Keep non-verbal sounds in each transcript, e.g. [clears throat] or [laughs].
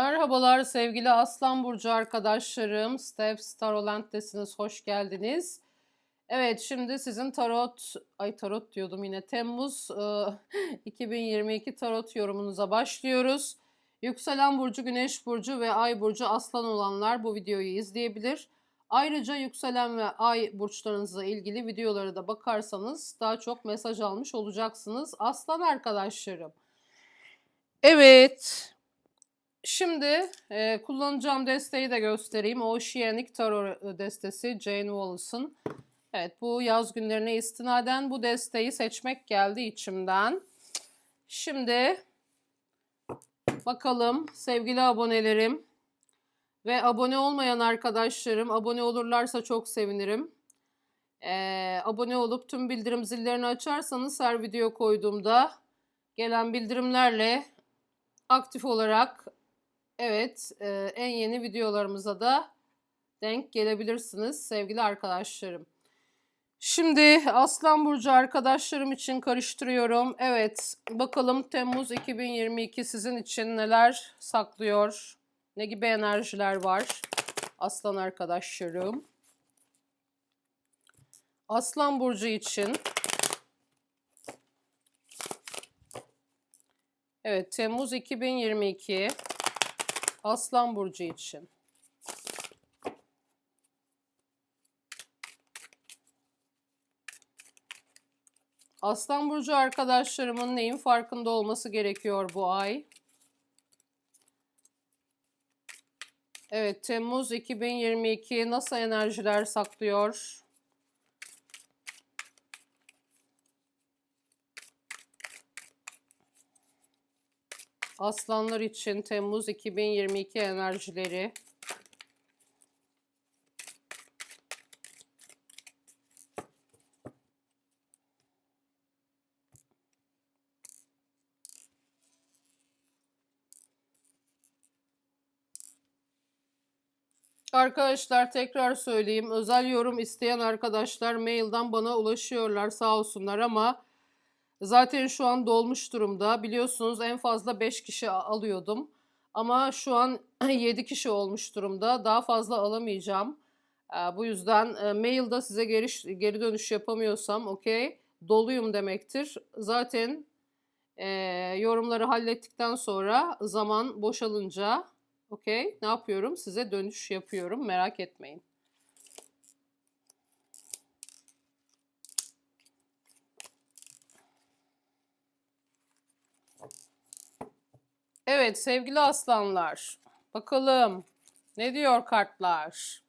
Merhabalar sevgili Aslan Burcu arkadaşlarım. Steps Tarotland'desiniz. Hoş geldiniz. Evet şimdi sizin tarot, ay tarot diyordum yine Temmuz [laughs] e, 2022 tarot yorumunuza başlıyoruz. Yükselen Burcu, Güneş Burcu ve Ay Burcu Aslan olanlar bu videoyu izleyebilir. Ayrıca yükselen ve ay burçlarınızla ilgili videolara da bakarsanız daha çok mesaj almış olacaksınız. Aslan arkadaşlarım. Evet, Şimdi e, kullanacağım desteği de göstereyim. Oceanic Tarot destesi Jane Wallace'ın. Evet bu yaz günlerine istinaden bu desteği seçmek geldi içimden. Şimdi bakalım sevgili abonelerim ve abone olmayan arkadaşlarım abone olurlarsa çok sevinirim. Ee, abone olup tüm bildirim zillerini açarsanız her video koyduğumda gelen bildirimlerle aktif olarak Evet, e, en yeni videolarımıza da denk gelebilirsiniz sevgili arkadaşlarım. Şimdi Aslan Burcu arkadaşlarım için karıştırıyorum. Evet, bakalım Temmuz 2022 sizin için neler saklıyor? Ne gibi enerjiler var? Aslan arkadaşlarım. Aslan Burcu için Evet, Temmuz 2022 Aslan Burcu için. Aslan Burcu arkadaşlarımın neyin farkında olması gerekiyor bu ay? Evet, Temmuz 2022 nasıl enerjiler saklıyor? Aslanlar için Temmuz 2022 enerjileri. Arkadaşlar tekrar söyleyeyim. Özel yorum isteyen arkadaşlar mailden bana ulaşıyorlar sağ olsunlar ama Zaten şu an dolmuş durumda. Biliyorsunuz en fazla 5 kişi alıyordum. Ama şu an [clears throat] 7 kişi olmuş durumda. Daha fazla alamayacağım. Bu yüzden mailde size geri, geri dönüş yapamıyorsam okey doluyum demektir. Zaten e, yorumları hallettikten sonra zaman boşalınca okey ne yapıyorum size dönüş yapıyorum merak etmeyin. Evet sevgili aslanlar. Bakalım ne diyor kartlar?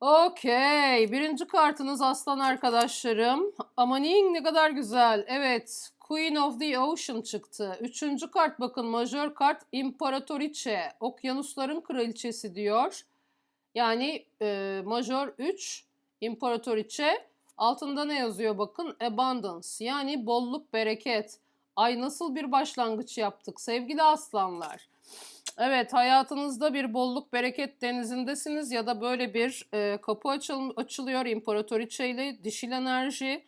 Okey. Birinci kartınız aslan arkadaşlarım. Amanin ne kadar güzel. Evet. Queen of the Ocean çıktı. Üçüncü kart bakın majör kart İmparatoriçe. Okyanusların kraliçesi diyor. Yani e, majör 3 İmparatoriçe. Altında ne yazıyor bakın? Abundance yani bolluk bereket. Ay nasıl bir başlangıç yaptık sevgili aslanlar. Evet hayatınızda bir bolluk bereket denizindesiniz ya da böyle bir e, kapı açıl açılıyor imparatoriçe ile dişil enerji,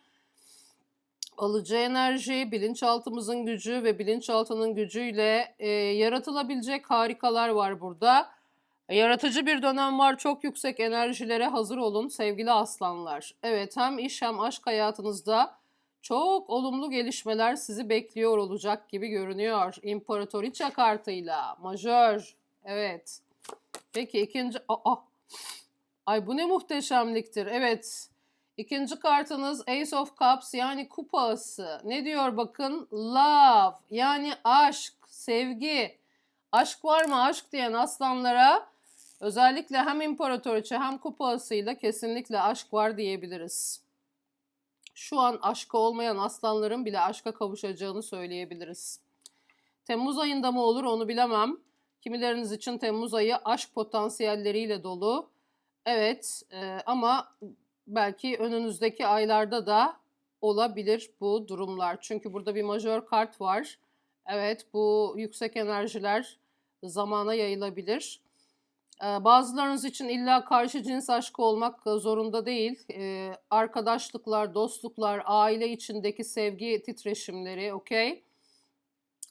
alıcı enerji, bilinçaltımızın gücü ve bilinçaltının gücüyle e, yaratılabilecek harikalar var burada. Yaratıcı bir dönem var. Çok yüksek enerjilere hazır olun sevgili aslanlar. Evet hem iş hem aşk hayatınızda çok olumlu gelişmeler sizi bekliyor olacak gibi görünüyor. İmparatoriçe kartıyla. Majör. Evet. Peki ikinci... Aa. Ay bu ne muhteşemliktir. Evet. İkinci kartınız Ace of Cups yani kupası. Ne diyor bakın? Love yani aşk, sevgi. Aşk var mı aşk diyen aslanlara özellikle hem imparatoriçe hem kupasıyla kesinlikle aşk var diyebiliriz şu an aşka olmayan aslanların bile aşka kavuşacağını söyleyebiliriz. Temmuz ayında mı olur onu bilemem. Kimileriniz için Temmuz ayı aşk potansiyelleriyle dolu. Evet e, ama belki önünüzdeki aylarda da olabilir bu durumlar. Çünkü burada bir majör kart var. Evet bu yüksek enerjiler zamana yayılabilir. Bazılarınız için illa karşı cins aşkı olmak zorunda değil. Arkadaşlıklar, dostluklar, aile içindeki sevgi titreşimleri, okey?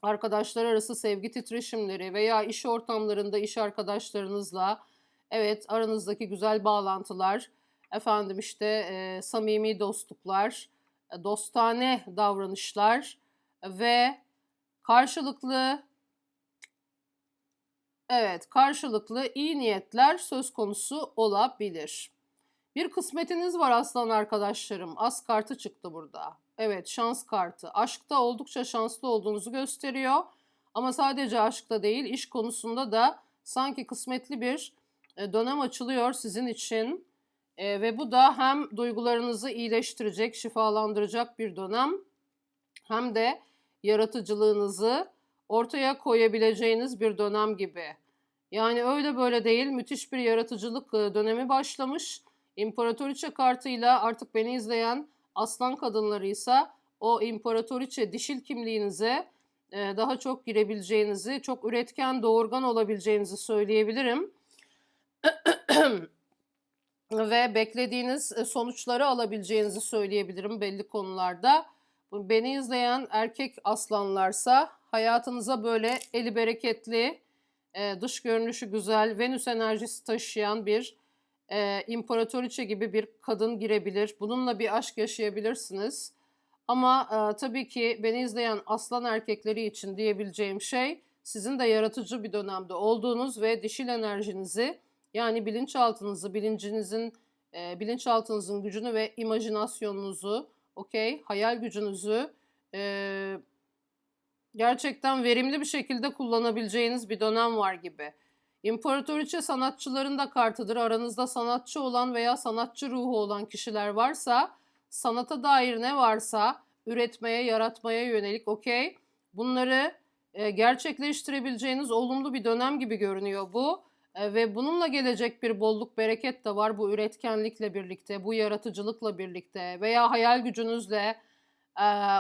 arkadaşlar arası sevgi titreşimleri veya iş ortamlarında iş arkadaşlarınızla evet aranızdaki güzel bağlantılar, efendim işte e, samimi dostluklar, e, dostane davranışlar ve karşılıklı evet karşılıklı iyi niyetler söz konusu olabilir. Bir kısmetiniz var aslan arkadaşlarım. As kartı çıktı burada. Evet şans kartı. Aşkta oldukça şanslı olduğunuzu gösteriyor. Ama sadece aşkta değil iş konusunda da sanki kısmetli bir e, dönem açılıyor sizin için. E, ve bu da hem duygularınızı iyileştirecek, şifalandıracak bir dönem hem de yaratıcılığınızı ortaya koyabileceğiniz bir dönem gibi. Yani öyle böyle değil müthiş bir yaratıcılık dönemi başlamış. İmparatoriçe kartıyla artık beni izleyen aslan kadınları ise o imparatoriçe dişil kimliğinize daha çok girebileceğinizi, çok üretken, doğurgan olabileceğinizi söyleyebilirim. [clears throat] Ve beklediğiniz sonuçları alabileceğinizi söyleyebilirim belli konularda. Beni izleyen erkek aslanlarsa hayatınıza böyle eli bereketli, e, dış görünüşü güzel, Venüs enerjisi taşıyan bir e, imparatoriçe gibi bir kadın girebilir. Bununla bir aşk yaşayabilirsiniz. Ama e, tabii ki beni izleyen aslan erkekleri için diyebileceğim şey sizin de yaratıcı bir dönemde olduğunuz ve dişil enerjinizi yani bilinçaltınızı, bilincinizin, e, bilinçaltınızın gücünü ve imajinasyonunuzu, okey, hayal gücünüzü gerçekten verimli bir şekilde kullanabileceğiniz bir dönem var gibi. İmparatoriçe sanatçıların da kartıdır. Aranızda sanatçı olan veya sanatçı ruhu olan kişiler varsa, sanata dair ne varsa üretmeye, yaratmaya yönelik okey. Bunları e, gerçekleştirebileceğiniz olumlu bir dönem gibi görünüyor bu. E, ve bununla gelecek bir bolluk, bereket de var bu üretkenlikle birlikte, bu yaratıcılıkla birlikte veya hayal gücünüzle,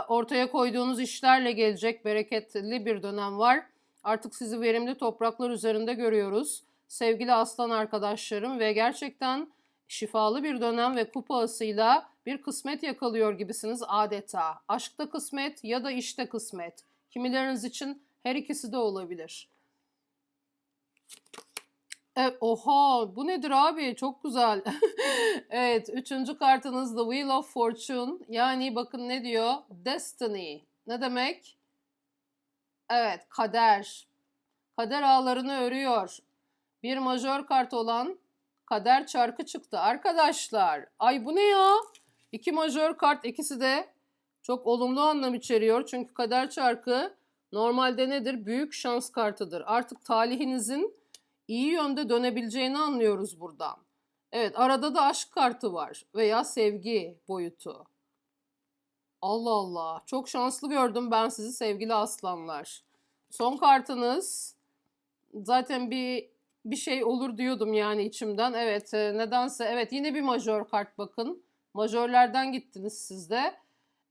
ortaya koyduğunuz işlerle gelecek bereketli bir dönem var. Artık sizi verimli topraklar üzerinde görüyoruz. Sevgili aslan arkadaşlarım ve gerçekten şifalı bir dönem ve kupasıyla bir kısmet yakalıyor gibisiniz adeta. Aşkta kısmet ya da işte kısmet. Kimileriniz için her ikisi de olabilir. Evet, oha bu nedir abi çok güzel. [laughs] evet üçüncü kartınız The Wheel of Fortune. Yani bakın ne diyor? Destiny. Ne demek? Evet, kader. Kader ağlarını örüyor. Bir majör kart olan kader çarkı çıktı. Arkadaşlar, ay bu ne ya? İki majör kart, ikisi de çok olumlu anlam içeriyor. Çünkü kader çarkı normalde nedir? Büyük şans kartıdır. Artık talihinizin iyi yönde dönebileceğini anlıyoruz buradan. Evet, arada da aşk kartı var veya sevgi boyutu. Allah Allah. Çok şanslı gördüm ben sizi sevgili aslanlar. Son kartınız zaten bir bir şey olur diyordum yani içimden. Evet e, nedense evet yine bir majör kart bakın. Majörlerden gittiniz siz de.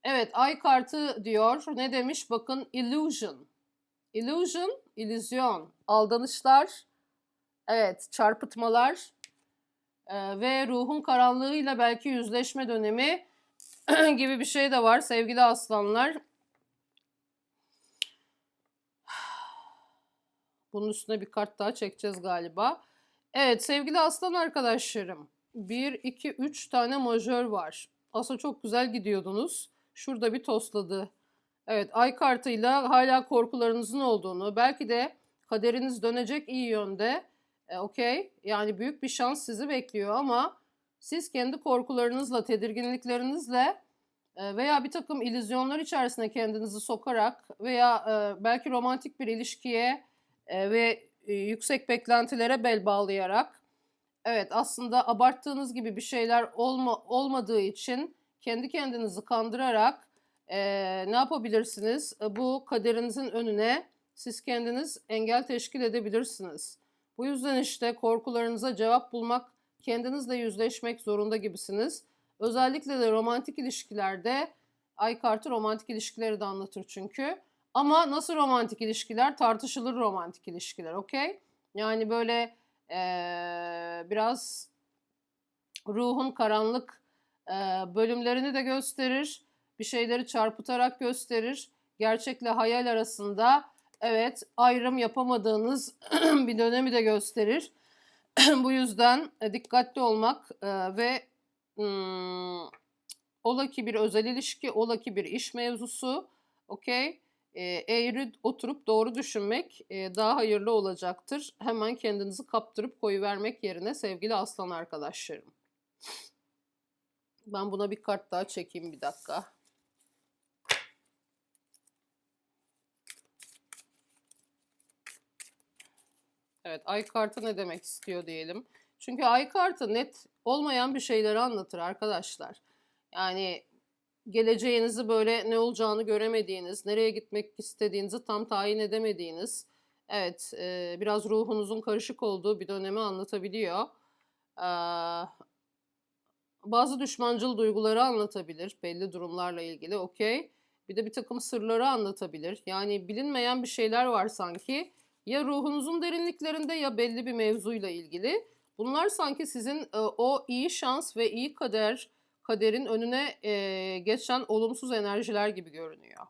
Evet ay kartı diyor. Ne demiş bakın illusion. Illusion, illüzyon, aldanışlar, evet çarpıtmalar e, ve ruhun karanlığıyla belki yüzleşme dönemi [clears throat] gibi bir şey de var sevgili aslanlar. Bunun üstüne bir kart daha çekeceğiz galiba. Evet sevgili aslan arkadaşlarım. 1, 2, 3 tane majör var. Aslında çok güzel gidiyordunuz. Şurada bir tosladı. Evet ay kartıyla hala korkularınızın olduğunu, belki de kaderiniz dönecek iyi yönde. E, Okey. Yani büyük bir şans sizi bekliyor ama siz kendi korkularınızla, tedirginliklerinizle e, veya bir takım illüzyonlar içerisine kendinizi sokarak veya e, belki romantik bir ilişkiye e, ve yüksek beklentilere bel bağlayarak evet aslında abarttığınız gibi bir şeyler olma, olmadığı için kendi kendinizi kandırarak ne yapabilirsiniz? Bu kaderinizin önüne siz kendiniz engel teşkil edebilirsiniz. Bu yüzden işte korkularınıza cevap bulmak kendinizle yüzleşmek zorunda gibisiniz. Özellikle de romantik ilişkilerde ay kartı romantik ilişkileri de anlatır çünkü. Ama nasıl romantik ilişkiler? Tartışılır romantik ilişkiler, okey? Yani böyle ee, biraz ruhun karanlık e, bölümlerini de gösterir. Bir şeyleri çarpıtarak gösterir. gerçekle hayal arasında evet ayrım yapamadığınız [clears throat] bir dönemi de gösterir. [clears throat] Bu yüzden e, dikkatli olmak e, ve hmm, ola ki bir özel ilişki, ola ki bir iş mevzusu, okey? E, eğri oturup doğru düşünmek daha hayırlı olacaktır. Hemen kendinizi kaptırıp koyuvermek yerine sevgili aslan arkadaşlarım. Ben buna bir kart daha çekeyim bir dakika. Evet, ay kartı ne demek istiyor diyelim. Çünkü ay kartı net olmayan bir şeyleri anlatır arkadaşlar. Yani geleceğinizi böyle ne olacağını göremediğiniz, nereye gitmek istediğinizi tam tayin edemediğiniz, evet e, biraz ruhunuzun karışık olduğu bir dönemi anlatabiliyor. Ee, bazı düşmancıl duyguları anlatabilir belli durumlarla ilgili, okey. Bir de bir takım sırları anlatabilir. Yani bilinmeyen bir şeyler var sanki. Ya ruhunuzun derinliklerinde ya belli bir mevzuyla ilgili. Bunlar sanki sizin e, o iyi şans ve iyi kader, kaderin önüne e, geçen olumsuz enerjiler gibi görünüyor.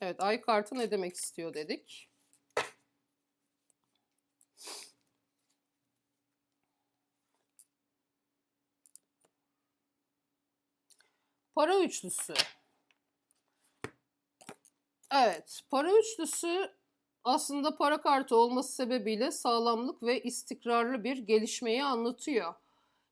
Evet, ay kartı ne demek istiyor dedik. Para üçlüsü. Evet, para üçlüsü aslında para kartı olması sebebiyle sağlamlık ve istikrarlı bir gelişmeyi anlatıyor.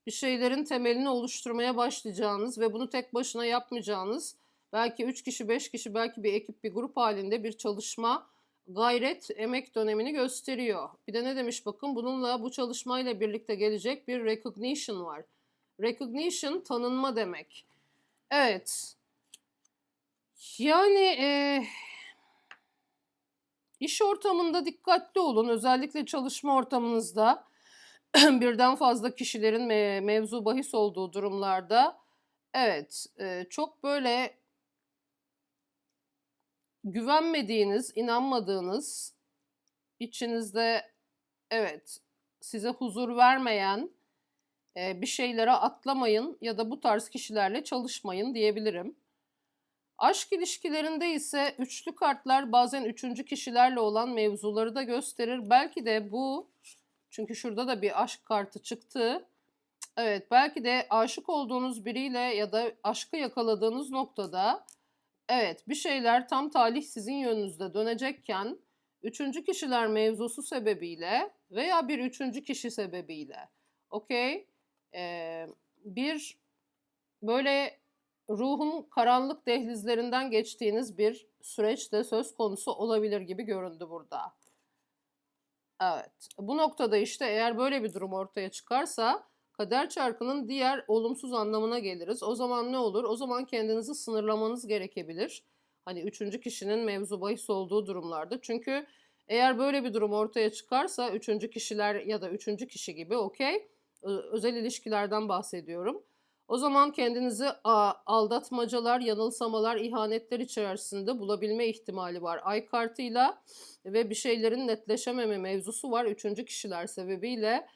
Bir şeylerin temelini oluşturmaya başlayacağınız ve bunu tek başına yapmayacağınız, belki 3 kişi, 5 kişi, belki bir ekip, bir grup halinde bir çalışma, gayret, emek dönemini gösteriyor. Bir de ne demiş bakın bununla bu çalışmayla birlikte gelecek bir recognition var. Recognition tanınma demek. Evet. Yani e, iş ortamında dikkatli olun. Özellikle çalışma ortamınızda [clears throat] birden fazla kişilerin me- mevzu bahis olduğu durumlarda evet e, çok böyle güvenmediğiniz, inanmadığınız, içinizde evet size huzur vermeyen e, bir şeylere atlamayın ya da bu tarz kişilerle çalışmayın diyebilirim. Aşk ilişkilerinde ise üçlü kartlar bazen üçüncü kişilerle olan mevzuları da gösterir. Belki de bu, çünkü şurada da bir aşk kartı çıktı. Evet, belki de aşık olduğunuz biriyle ya da aşkı yakaladığınız noktada evet bir şeyler tam talih sizin yönünüzde dönecekken üçüncü kişiler mevzusu sebebiyle veya bir üçüncü kişi sebebiyle okey ee, bir böyle ruhun karanlık dehlizlerinden geçtiğiniz bir süreç de söz konusu olabilir gibi göründü burada. Evet. Bu noktada işte eğer böyle bir durum ortaya çıkarsa kader çarkının diğer olumsuz anlamına geliriz. O zaman ne olur? O zaman kendinizi sınırlamanız gerekebilir. Hani üçüncü kişinin mevzu bahis olduğu durumlarda. Çünkü eğer böyle bir durum ortaya çıkarsa üçüncü kişiler ya da üçüncü kişi gibi okey özel ilişkilerden bahsediyorum. O zaman kendinizi aldatmacalar, yanılsamalar, ihanetler içerisinde bulabilme ihtimali var. Ay kartıyla ve bir şeylerin netleşememe mevzusu var üçüncü kişiler sebebiyle.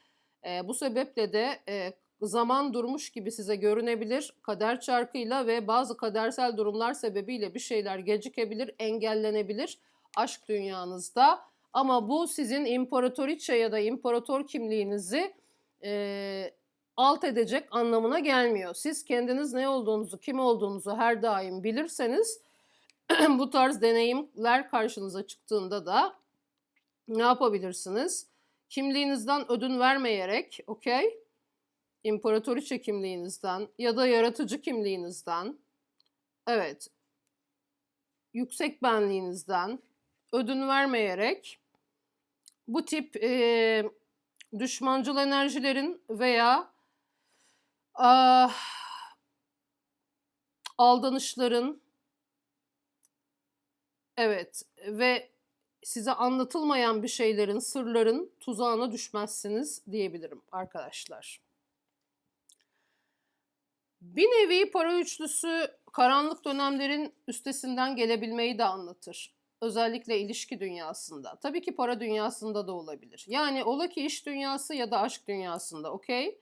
E, bu sebeple de e, zaman durmuş gibi size görünebilir. Kader çarkıyla ve bazı kadersel durumlar sebebiyle bir şeyler gecikebilir, engellenebilir aşk dünyanızda. Ama bu sizin imparatoriçe ya da imparator kimliğinizi e, alt edecek anlamına gelmiyor. Siz kendiniz ne olduğunuzu, kim olduğunuzu her daim bilirseniz [clears throat] bu tarz deneyimler karşınıza çıktığında da ne yapabilirsiniz? Kimliğinizden ödün vermeyerek, okey? İmparatoriçe kimliğinizden ya da yaratıcı kimliğinizden, evet, yüksek benliğinizden ödün vermeyerek bu tip e, düşmancıl enerjilerin veya ah, aldanışların evet ve size anlatılmayan bir şeylerin, sırların tuzağına düşmezsiniz diyebilirim arkadaşlar. Bir nevi para üçlüsü karanlık dönemlerin üstesinden gelebilmeyi de anlatır. Özellikle ilişki dünyasında. Tabii ki para dünyasında da olabilir. Yani ola ki iş dünyası ya da aşk dünyasında okey.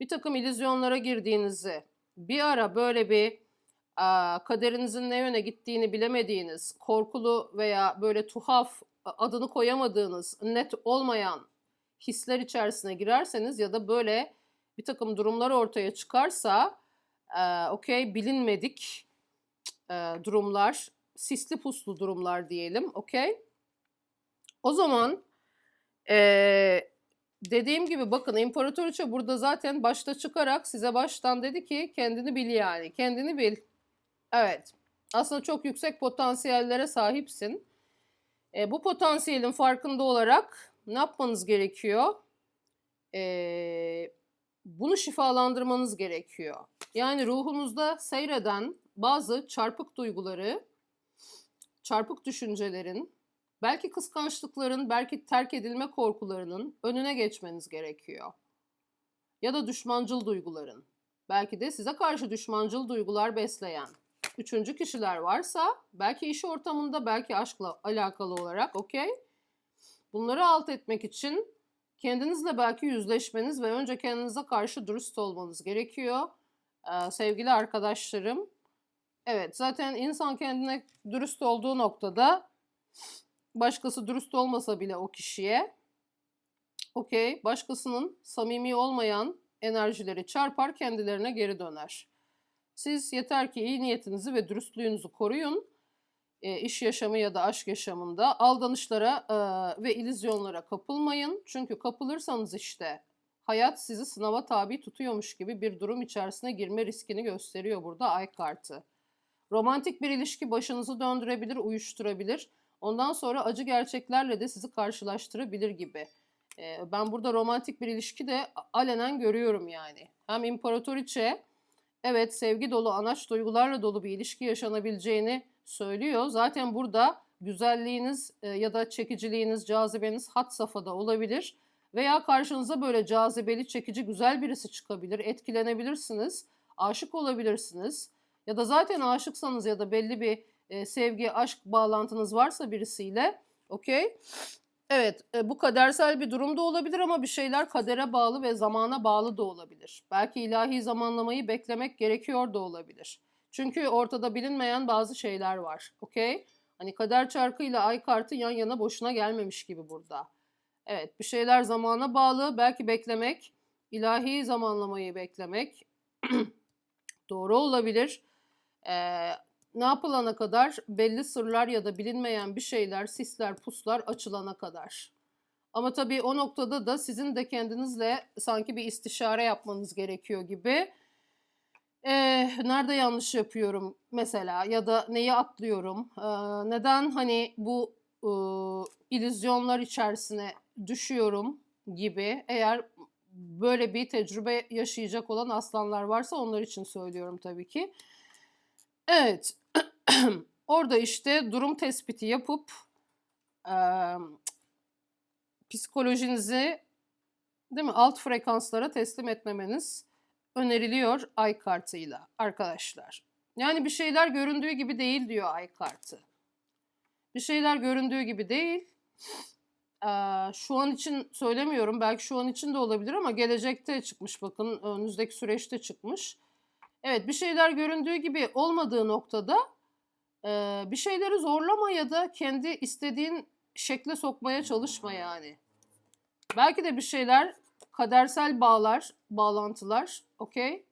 Bir takım illüzyonlara girdiğinizi, bir ara böyle bir aa, kaderinizin ne yöne gittiğini bilemediğiniz, korkulu veya böyle tuhaf adını koyamadığınız, net olmayan hisler içerisine girerseniz ya da böyle bir takım durumlar ortaya çıkarsa, e, okey bilinmedik e, durumlar, sisli puslu durumlar diyelim, okey? O zaman e, dediğim gibi bakın İmparatoriçe burada zaten başta çıkarak size baştan dedi ki kendini bil yani, kendini bil. Evet, aslında çok yüksek potansiyellere sahipsin. E, bu potansiyelin farkında olarak ne yapmanız gerekiyor? E, bunu şifalandırmanız gerekiyor. Yani ruhunuzda seyreden bazı çarpık duyguları, çarpık düşüncelerin, belki kıskançlıkların, belki terk edilme korkularının önüne geçmeniz gerekiyor. Ya da düşmancıl duyguların. Belki de size karşı düşmancıl duygular besleyen üçüncü kişiler varsa belki iş ortamında belki aşkla alakalı olarak okey. Bunları alt etmek için kendinizle belki yüzleşmeniz ve önce kendinize karşı dürüst olmanız gerekiyor. Ee, sevgili arkadaşlarım. Evet zaten insan kendine dürüst olduğu noktada başkası dürüst olmasa bile o kişiye okey başkasının samimi olmayan enerjileri çarpar kendilerine geri döner. Siz yeter ki iyi niyetinizi ve dürüstlüğünüzü koruyun. E, iş yaşamı ya da aşk yaşamında aldanışlara e, ve illüzyonlara kapılmayın. Çünkü kapılırsanız işte hayat sizi sınava tabi tutuyormuş gibi bir durum içerisine girme riskini gösteriyor burada ay kartı. Romantik bir ilişki başınızı döndürebilir, uyuşturabilir. Ondan sonra acı gerçeklerle de sizi karşılaştırabilir gibi. E, ben burada romantik bir ilişki de alenen görüyorum yani. Hem imparatoriçe evet sevgi dolu, anaç duygularla dolu bir ilişki yaşanabileceğini söylüyor. Zaten burada güzelliğiniz e, ya da çekiciliğiniz, cazibeniz hat safhada olabilir. Veya karşınıza böyle cazibeli, çekici, güzel birisi çıkabilir. Etkilenebilirsiniz, aşık olabilirsiniz. Ya da zaten aşıksanız ya da belli bir e, sevgi, aşk bağlantınız varsa birisiyle, okey. Evet, e, bu kadersel bir durum da olabilir ama bir şeyler kadere bağlı ve zamana bağlı da olabilir. Belki ilahi zamanlamayı beklemek gerekiyor da olabilir. Çünkü ortada bilinmeyen bazı şeyler var. Okey? Hani kader çarkıyla ay kartı yan yana boşuna gelmemiş gibi burada. Evet, bir şeyler zamana bağlı. Belki beklemek, ilahi zamanlamayı beklemek [clears throat] doğru olabilir. Ee, ne yapılana kadar belli sırlar ya da bilinmeyen bir şeyler, sisler, puslar açılana kadar. Ama tabii o noktada da sizin de kendinizle sanki bir istişare yapmanız gerekiyor gibi. Ee, nerede yanlış yapıyorum mesela ya da neyi atlıyorum? Ee, neden hani bu e, illüzyonlar içerisine düşüyorum gibi. Eğer böyle bir tecrübe yaşayacak olan aslanlar varsa onlar için söylüyorum tabii ki. Evet. [clears throat] Orada işte durum tespiti yapıp e, psikolojinizi değil mi alt frekanslara teslim etmemeniz öneriliyor ay kartıyla arkadaşlar. Yani bir şeyler göründüğü gibi değil diyor ay kartı. Bir şeyler göründüğü gibi değil. Ee, şu an için söylemiyorum. Belki şu an için de olabilir ama gelecekte çıkmış bakın. Önünüzdeki süreçte çıkmış. Evet bir şeyler göründüğü gibi olmadığı noktada e, bir şeyleri zorlama ya da kendi istediğin şekle sokmaya çalışma yani. Belki de bir şeyler kadersel bağlar, bağlantılar, okey?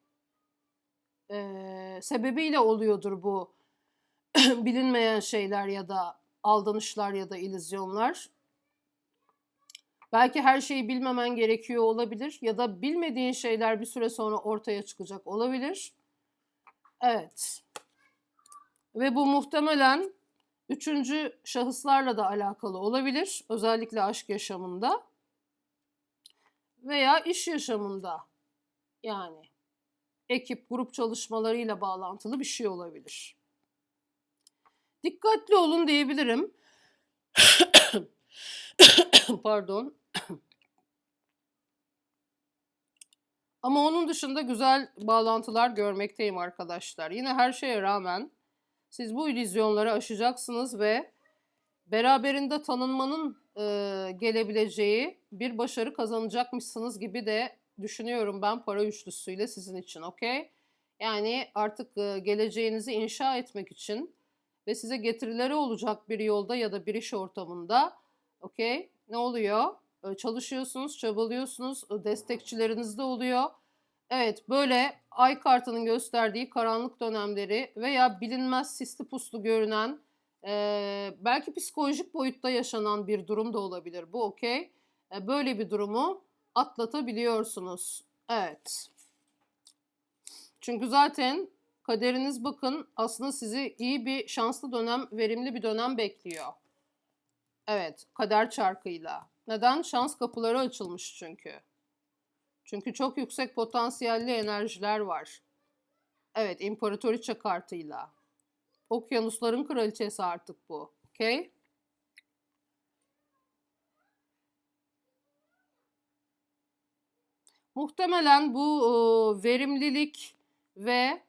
Ee, sebebiyle oluyordur bu [clears throat] bilinmeyen şeyler ya da aldanışlar ya da illüzyonlar. Belki her şeyi bilmemen gerekiyor olabilir ya da bilmediğin şeyler bir süre sonra ortaya çıkacak olabilir. Evet. Ve bu muhtemelen üçüncü şahıslarla da alakalı olabilir. Özellikle aşk yaşamında veya iş yaşamında yani ekip, grup çalışmalarıyla bağlantılı bir şey olabilir. Dikkatli olun diyebilirim. [coughs] Pardon. Ama onun dışında güzel bağlantılar görmekteyim arkadaşlar. Yine her şeye rağmen siz bu illüzyonları aşacaksınız ve beraberinde tanınmanın e, gelebileceği bir başarı kazanacakmışsınız gibi de düşünüyorum ben para üçlüsüyle sizin için, okey? Yani artık e, geleceğinizi inşa etmek için ve size getirileri olacak bir yolda ya da bir iş ortamında, okey? Ne oluyor? Çalışıyorsunuz, çabalıyorsunuz, destekçileriniz de oluyor. Evet, böyle ay kartının gösterdiği karanlık dönemleri veya bilinmez sisli puslu görünen, e, belki psikolojik boyutta yaşanan bir durum da olabilir bu, okey? E, Böyle bir durumu atlatabiliyorsunuz. Evet. Çünkü zaten kaderiniz bakın aslında sizi iyi bir şanslı dönem, verimli bir dönem bekliyor. Evet, kader çarkıyla. Neden? Şans kapıları açılmış çünkü. Çünkü çok yüksek potansiyelli enerjiler var. Evet, imparatoriçe kartıyla. Okyanusların kraliçesi artık bu. Okey? Muhtemelen bu e, verimlilik ve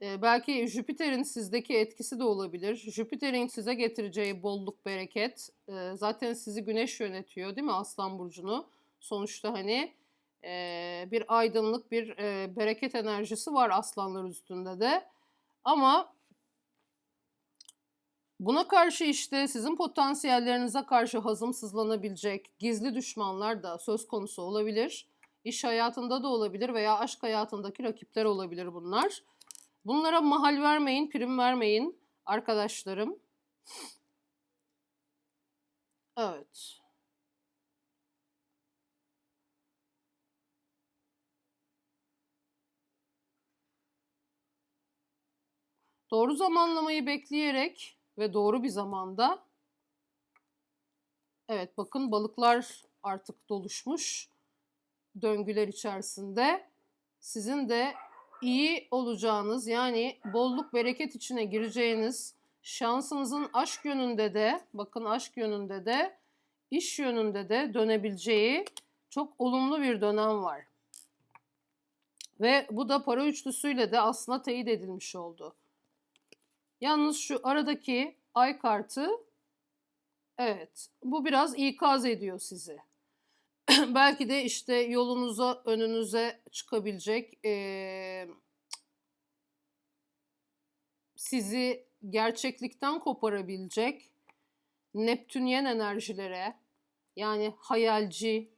belki Jüpiter'in sizdeki etkisi de olabilir. Jüpiter'in size getireceği bolluk, bereket. zaten sizi Güneş yönetiyor değil mi Aslan Burcu'nu? Sonuçta hani bir aydınlık, bir bereket enerjisi var aslanlar üstünde de. Ama buna karşı işte sizin potansiyellerinize karşı hazımsızlanabilecek gizli düşmanlar da söz konusu olabilir. İş hayatında da olabilir veya aşk hayatındaki rakipler olabilir bunlar. Bunlara mahal vermeyin, prim vermeyin arkadaşlarım. Evet. Doğru zamanlamayı bekleyerek ve doğru bir zamanda Evet bakın balıklar artık doluşmuş döngüler içerisinde. Sizin de iyi olacağınız yani bolluk bereket içine gireceğiniz şansınızın aşk yönünde de bakın aşk yönünde de iş yönünde de dönebileceği çok olumlu bir dönem var. Ve bu da para üçlüsüyle de aslında teyit edilmiş oldu. Yalnız şu aradaki ay kartı evet bu biraz ikaz ediyor sizi. [clears throat] Belki de işte yolunuza önünüze çıkabilecek eee, sizi gerçeklikten koparabilecek Neptünyen enerjilere yani hayalci,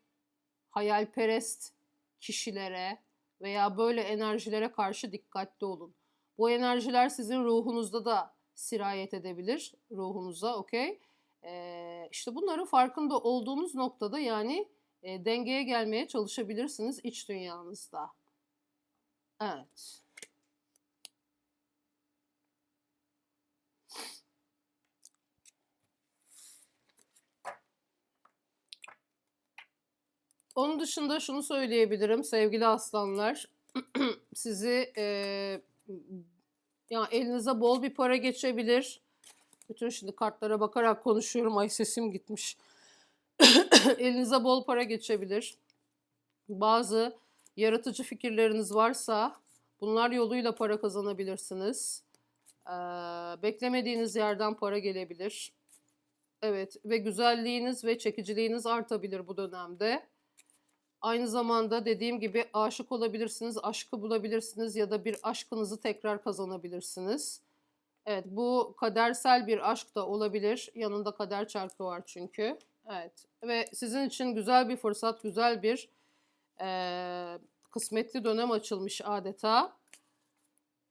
hayalperest kişilere veya böyle enerjilere karşı dikkatli olun. Bu enerjiler sizin ruhunuzda da sirayet edebilir. Ruhunuza, okey? Ee, işte bunların farkında olduğunuz noktada yani e, dengeye gelmeye çalışabilirsiniz iç dünyanızda. Evet. Onun dışında şunu söyleyebilirim sevgili aslanlar. [clears throat] Sizi e, ya elinize bol bir para geçebilir. Bütün şimdi kartlara bakarak konuşuyorum. Ay sesim gitmiş. [coughs] Elinize bol para geçebilir. Bazı yaratıcı fikirleriniz varsa bunlar yoluyla para kazanabilirsiniz. Ee, beklemediğiniz yerden para gelebilir. Evet ve güzelliğiniz ve çekiciliğiniz artabilir bu dönemde. Aynı zamanda dediğim gibi aşık olabilirsiniz, aşkı bulabilirsiniz ya da bir aşkınızı tekrar kazanabilirsiniz. Evet bu kadersel bir aşk da olabilir. Yanında kader çarkı var çünkü. Evet ve sizin için güzel bir fırsat, güzel bir eee, kısmetli dönem açılmış adeta.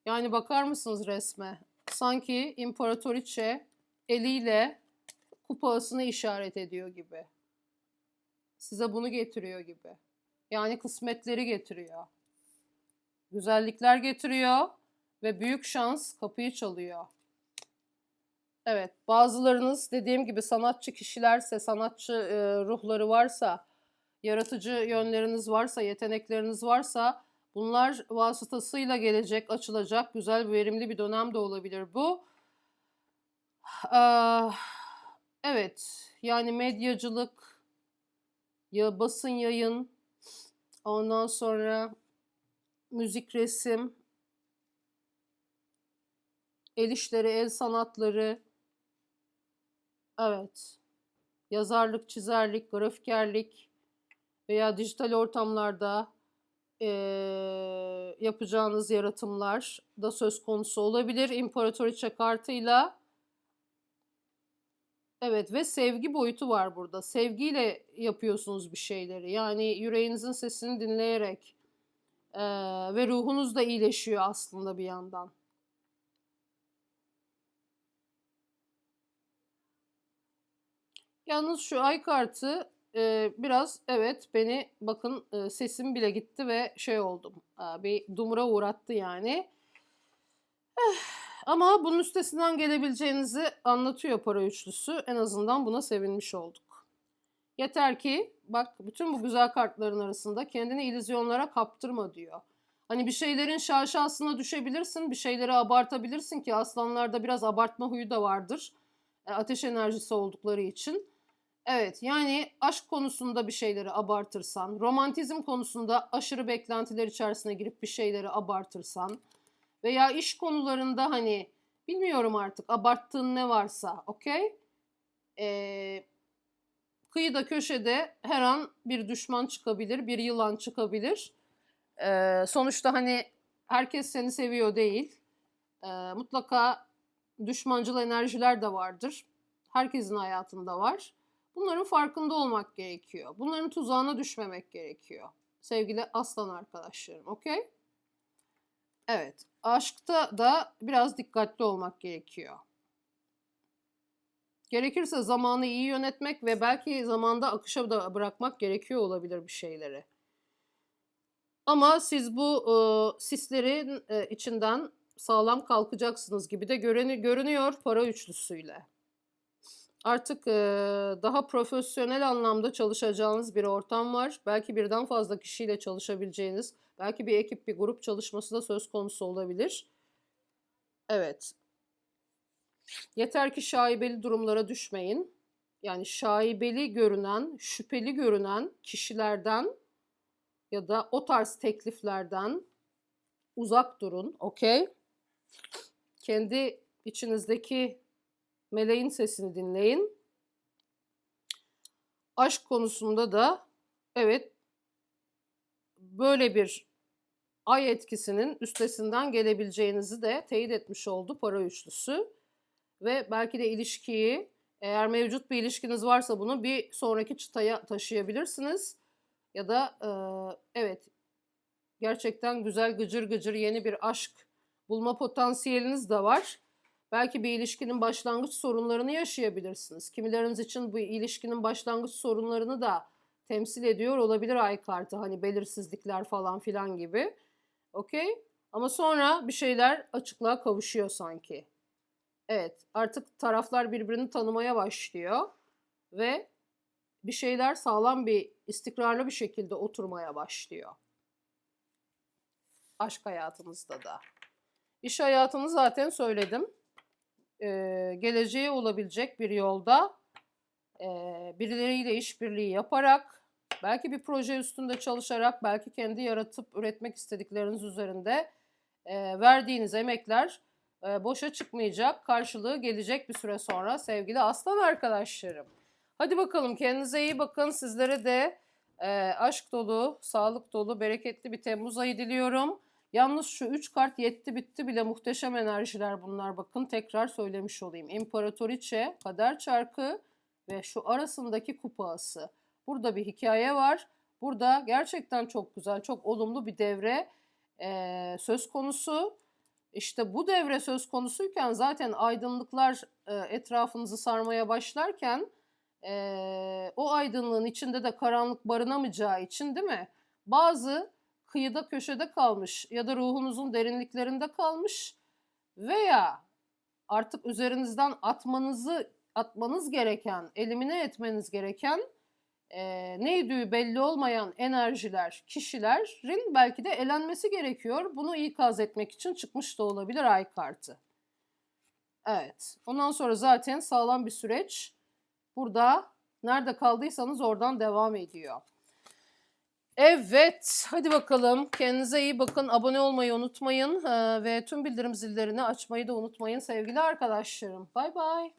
Yani bakar mısınız resme? Sanki imparatoriçe eliyle kupasını işaret ediyor gibi. Size bunu getiriyor gibi. Yani kısmetleri getiriyor. Güzellikler getiriyor ve büyük şans kapıyı çalıyor. Evet, bazılarınız dediğim gibi sanatçı kişilerse, sanatçı e, ruhları varsa, yaratıcı yönleriniz varsa, yetenekleriniz varsa bunlar vasıtasıyla gelecek, açılacak güzel, verimli bir dönem de olabilir bu. Ah, evet, yani medyacılık, ya basın yayın, ondan sonra müzik, resim, el işleri, el sanatları, evet, yazarlık, çizerlik, grafikerlik veya dijital ortamlarda eee, yapacağınız yaratımlar da söz konusu olabilir imparatoriçe kartıyla. Evet ve sevgi boyutu var burada. Sevgiyle yapıyorsunuz bir şeyleri. Yani yüreğinizin sesini dinleyerek eee, ve ruhunuz da iyileşiyor aslında bir yandan. Yalnız şu ay kartı e, biraz evet beni bakın e, sesim bile gitti ve şey oldum. E, bir dumura uğrattı yani. Eh, Ama bunun üstesinden gelebileceğinizi anlatıyor para üçlüsü. En azından buna sevinmiş olduk. Yeter ki bak bütün bu güzel kartların arasında kendini illüzyonlara kaptırma diyor. Hani bir şeylerin şaşasına düşebilirsin, bir şeyleri abartabilirsin ki aslanlarda biraz abartma huyu da vardır. E, ateş enerjisi oldukları için. Evet yani aşk konusunda bir şeyleri abartırsan, romantizm konusunda aşırı beklentiler içerisine girip bir şeyleri abartırsan veya iş konularında hani bilmiyorum artık abarttığın ne varsa okey? Ee, kıyıda köşede her an bir düşman çıkabilir, bir yılan çıkabilir. Ee, sonuçta hani herkes seni seviyor değil. Ee, mutlaka düşmancıl enerjiler de vardır. Herkesin hayatında var. Bunların farkında olmak gerekiyor. Bunların tuzağına düşmemek gerekiyor. Sevgili aslan arkadaşlarım, okey? Evet, aşkta da biraz dikkatli olmak gerekiyor. Gerekirse zamanı iyi yönetmek ve belki zamanda akışa da bırakmak gerekiyor olabilir bir şeyleri. Ama siz bu e, sislerin e, içinden sağlam kalkacaksınız gibi de görünü- görünüyor para üçlüsüyle. Artık e, daha profesyonel anlamda çalışacağınız bir ortam var. Belki birden fazla kişiyle çalışabileceğiniz, belki bir ekip, bir grup çalışması da söz konusu olabilir. Evet. Yeter ki şaibeli durumlara düşmeyin. Yani şaibeli görünen, şüpheli görünen kişilerden ya da o tarz tekliflerden uzak durun, okey? Kendi içinizdeki meleğin sesini dinleyin. Aşk konusunda da evet böyle bir ay etkisinin üstesinden gelebileceğinizi de teyit etmiş oldu para üçlüsü. Ve belki de ilişkiyi eğer mevcut bir ilişkiniz varsa bunu bir sonraki çıtaya taşıyabilirsiniz. Ya da e, evet gerçekten güzel gıcır gıcır yeni bir aşk bulma potansiyeliniz de var. Belki bir ilişkinin başlangıç sorunlarını yaşayabilirsiniz. Kimileriniz için bu ilişkinin başlangıç sorunlarını da temsil ediyor olabilir ay kartı. Hani belirsizlikler falan filan gibi. Okey? Ama sonra bir şeyler açıklığa kavuşuyor sanki. Evet, artık taraflar birbirini tanımaya başlıyor ve bir şeyler sağlam bir, istikrarlı bir şekilde oturmaya başlıyor. Aşk hayatınızda da. İş hayatını zaten söyledim. Ee, geleceğe olabilecek bir yolda e, birileriyle işbirliği yaparak, belki bir proje üstünde çalışarak, belki kendi yaratıp üretmek istedikleriniz üzerinde e, verdiğiniz emekler e, boşa çıkmayacak, karşılığı gelecek bir süre sonra sevgili aslan arkadaşlarım. Hadi bakalım kendinize iyi bakın. Sizlere de e, aşk dolu, sağlık dolu, bereketli bir Temmuz ayı diliyorum. Yalnız şu üç kart yetti bitti bile muhteşem enerjiler bunlar bakın tekrar söylemiş olayım. İmparatoriçe, kader çarkı ve şu arasındaki kupa ası. Burada bir hikaye var. Burada gerçekten çok güzel, çok olumlu bir devre e, söz konusu. İşte bu devre söz konusuyken zaten aydınlıklar e, etrafınızı sarmaya başlarken e, o aydınlığın içinde de karanlık barınamayacağı için değil mi? Bazı kıyıda köşede kalmış ya da ruhunuzun derinliklerinde kalmış veya artık üzerinizden atmanızı atmanız gereken, elimine etmeniz gereken e, neydi belli olmayan enerjiler, kişilerin belki de elenmesi gerekiyor. Bunu ikaz etmek için çıkmış da olabilir ay kartı. Evet. Ondan sonra zaten sağlam bir süreç. Burada nerede kaldıysanız oradan devam ediyor. Evet, hadi bakalım. Kendinize iyi bakın. Abone olmayı unutmayın. Ve tüm bildirim zillerini açmayı da unutmayın sevgili arkadaşlarım. Bay bay.